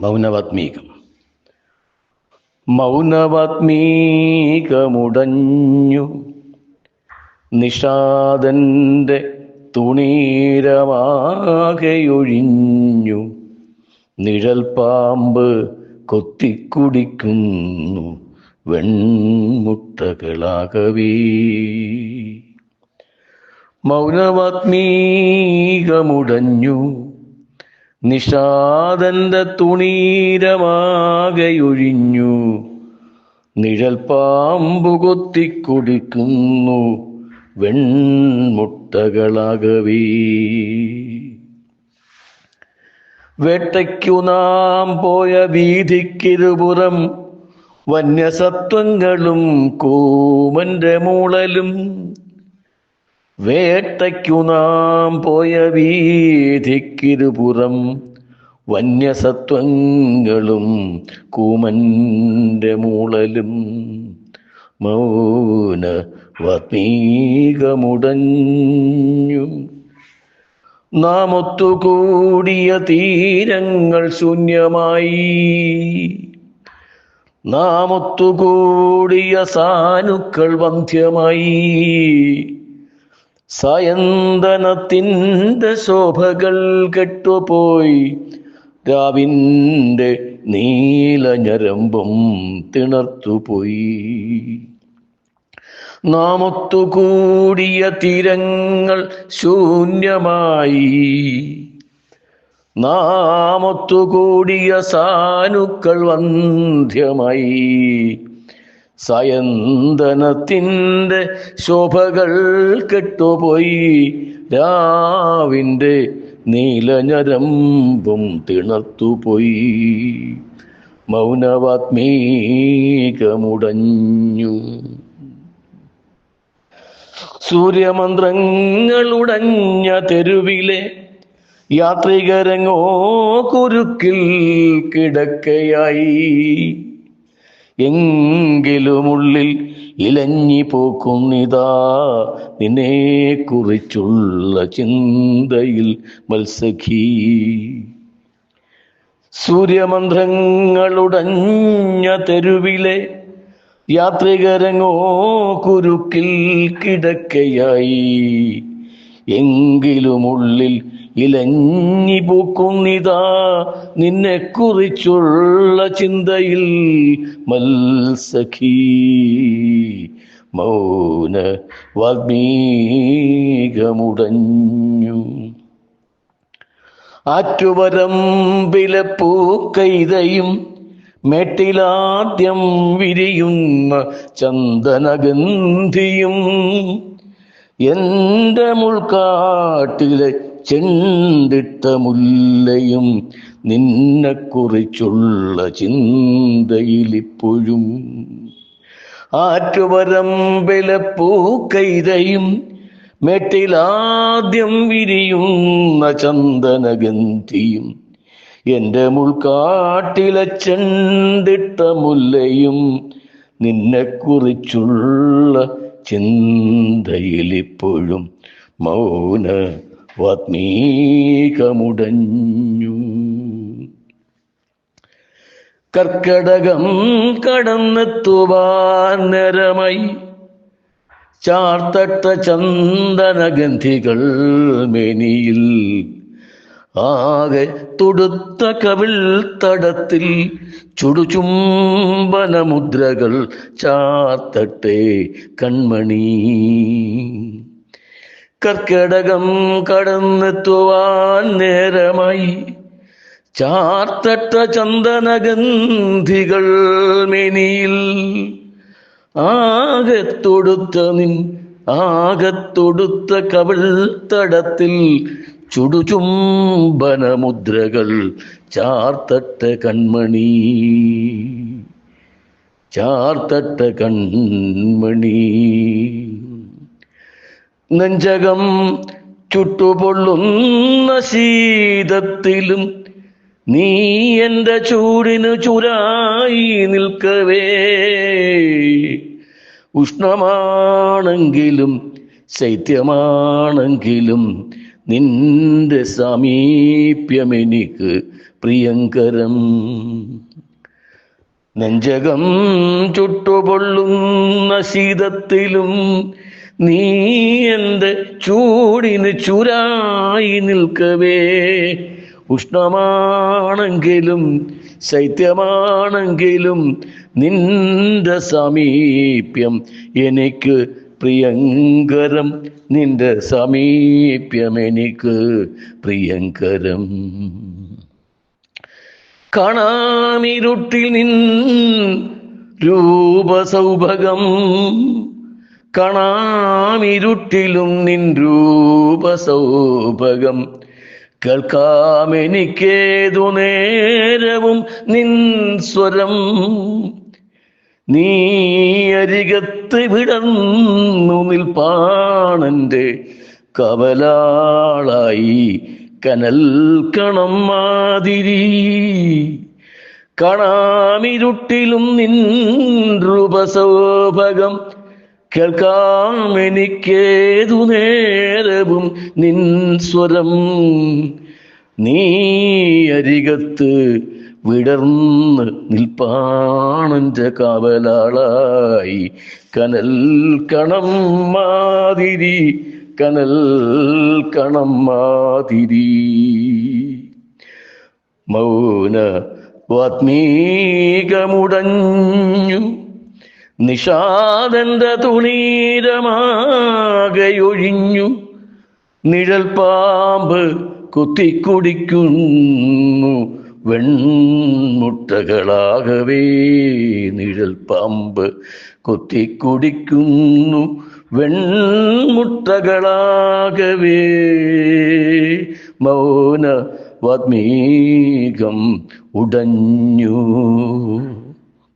മൗനവാത്മീകം. മൗനവാത്മീകമുടഞ്ഞു നിഷാദന്റെ തുണീരമാകെയൊഴിഞ്ഞു നിഴൽ പാമ്പ് കൊത്തിക്കുടിക്കുന്നു വെൺമുട്ടകളാകവേ. മൗനവാത്മീകമുടഞ്ഞു നിഷാദന്റെ തുണീരമാകയൊഴിഞ്ഞു. നിഴൽ പാമ്പു കൊത്തിക്കുടിക്കുന്നു വെൺമുട്ടകളാകവേ. വേട്ടയ്ക്കു നാം പോയ വീതിക്കിരുപുറം വന്യസത്വങ്ങളും കൂമന്റെ മൂളലും വേട്ടയ്ക്കു നാം പോയ വീതിക്കിരുപുറം വന്യസത്വങ്ങളും കൂമന്റെ മൂളലും മൗന വത്മീകമുടഞ്ഞു നാം ഒത്തുകൂടിയ തീരങ്ങൾ ശൂന്യമായി. നാം ഒത്തുകൂടിയ സാനുക്കൾ വന്ധ്യമായി. സായന്തനത്തിന്റെ ശോഭകൾ കെട്ടുപോയി. രാവിന്റെ നീലഞരമ്പും തിണർത്തുപോയി. നാമൊത്തുകൂടിയ തീരങ്ങൾ ശൂന്യമായി. നാമൊത്തുകൂടിയ സാനുക്കൾ വന്ധ്യമായി. സയന്തനത്തിന്റെ ശോഭകൾ കെട്ടുപോയി. രാവിന്റെ നീലഞരമ്പും തിണർത്തുപോയി. മൗനവാത്മീകമുടഞ്ഞു. സൂര്യമന്ത്രങ്ങളുടഞ്ഞ തെരുവിലെ യാത്രികരങ്ങോ കുരുക്കിൽ കിടക്കയായി. എങ്കിലുമുള്ളിൽ ഇലഞ്ഞി പോക്കുന്നിതാ നിന്നെ കുറിച്ചുള്ള ചിന്തയിൽ മത്സഖി സൂര്യമന്ത്രങ്ങളുടഞ്ഞ തെരുവിലെ യാത്രികരങ്ങോ കുരുക്കിൽ കിടക്കയായി. എങ്കിലുമുള്ളിൽ ഇലഞ്ഞി പൂക്കുന്നിതാ നിന്നെ കുറിച്ചുള്ള ചിന്തയിൽ മത്സഖി മൗന വാഗ്മീകമുടഞ്ഞു ആറ്റുവരമ്പിലെ പൂക്കൈതയും മേട്ടിലാദ്യം വിരിയുന്ന ചന്ദനഗന്ധിയും എന്റെ മുൾക്കാട്ടിലെ ചെണ്ടിട്ട മുല്ലയും നിന്നെക്കുറിച്ചുള്ള ചിന്തയിലിപ്പോഴും ആറ്റുവരമ്പിലെ പൂക്കൈതയും മെട്ടിലാദ്യം വിരിയുന്ന ചന്ദനഗന്ധിയും എന്റെ മുൾക്കാട്ടിലെ ചെണ്ടിട്ട മുല്ലയും നിന്നെക്കുറിച്ചുള്ള ചിന്തയിലിപ്പോഴും മൗന വാത്മീകമുടഞ്ഞു കർക്കടകം കടന്നെത്തുവാൻ നേരമായി ചാർത്തട്ട ചന്ദനഗന്ധികൾ മേനിയിൽ ആകെ തൊടുത്ത കവിൾ തടത്തിൽ ചുടുചുംബന മുദ്രകൾ ചാത്തട്ടെ കൺമണി. കർക്കിടകം കടന്നെത്തുവാൻ നേരമായി ചാർത്തട്ട ചന്ദനഗന്ധികൾ മിനിയിൽ. ആകെ തൊടുത്ത നിൻ ആകെ തൊടുത്ത കവിൾ തടത്തിൽ ചുടുചുംബന മുദ്രകൾ ചാർത്തട്ട കൺമണി. ചാർത്തട്ട കൺമണി. നെഞ്ചകം ചുട്ടുപൊള്ളുന്ന ശീതത്തിലും നീ എന്റെ ചൂടിനു ചുരായി നിൽക്കവേ. ഉഷ്ണമാണെങ്കിലും ശൈത്യമാണെങ്കിലും നിന്റെ സമീപ്യമെനിക്ക് പ്രിയങ്കരം. നെഞ്ചകം ചുട്ടുപൊള്ളുന്ന ശീതത്തിലും നീ എന്റെ ചൂടിന് ചുരായി നിൽക്കവേ. ഉഷ്ണമാണെങ്കിലും ശൈത്യമാണെങ്കിലും നിന്റെ സമീപ്യം എനിക്ക് പ്രിയങ്കരം നിന്റെ സമീപ്യം എനിക്ക് പ്രിയങ്കരം. കാണാമിരുട്ടിൽ നിൻ രൂപസൗഭകം കാണാമിരുട്ടിലും നിൻ രൂപസൗഭകം. കേൾക്കാമെനിക്കേതു നേരവും നിൻ സ്വരം നീ അരികത്ത് വിടന്നു നിൽപ്പാണെന്റെ കവലാളായി കനൽ കണം മാതിരി. കാണാമിരുട്ടിലും നിൻ കേൾക്കാം കേൾക്കാമെനിക്കേതു നേരവും നിൻ സ്വരം. നീ അരികത്ത് വിടർന്ന് നിൽപ്പാണന്റെ കാവലാളായി കനൽ കണം മാതിരി കനൽ കണം മാതിരി. മൗന വാത്മീകമുടഞ്ഞു നിഷാദന്റെ തുണീരമാകയൊഴിഞ്ഞു നിഴൽ പാമ്പ് കുത്തിക്കുടിക്കുന്നു. വെൺമുട്ടകളാകവേ നിഴൽ പാമ്പ് കൊത്തി കുടിക്കുന്നു. വെൺമുട്ടകളാകവേ മൗന വാത്മീകം ഉടഞ്ഞു.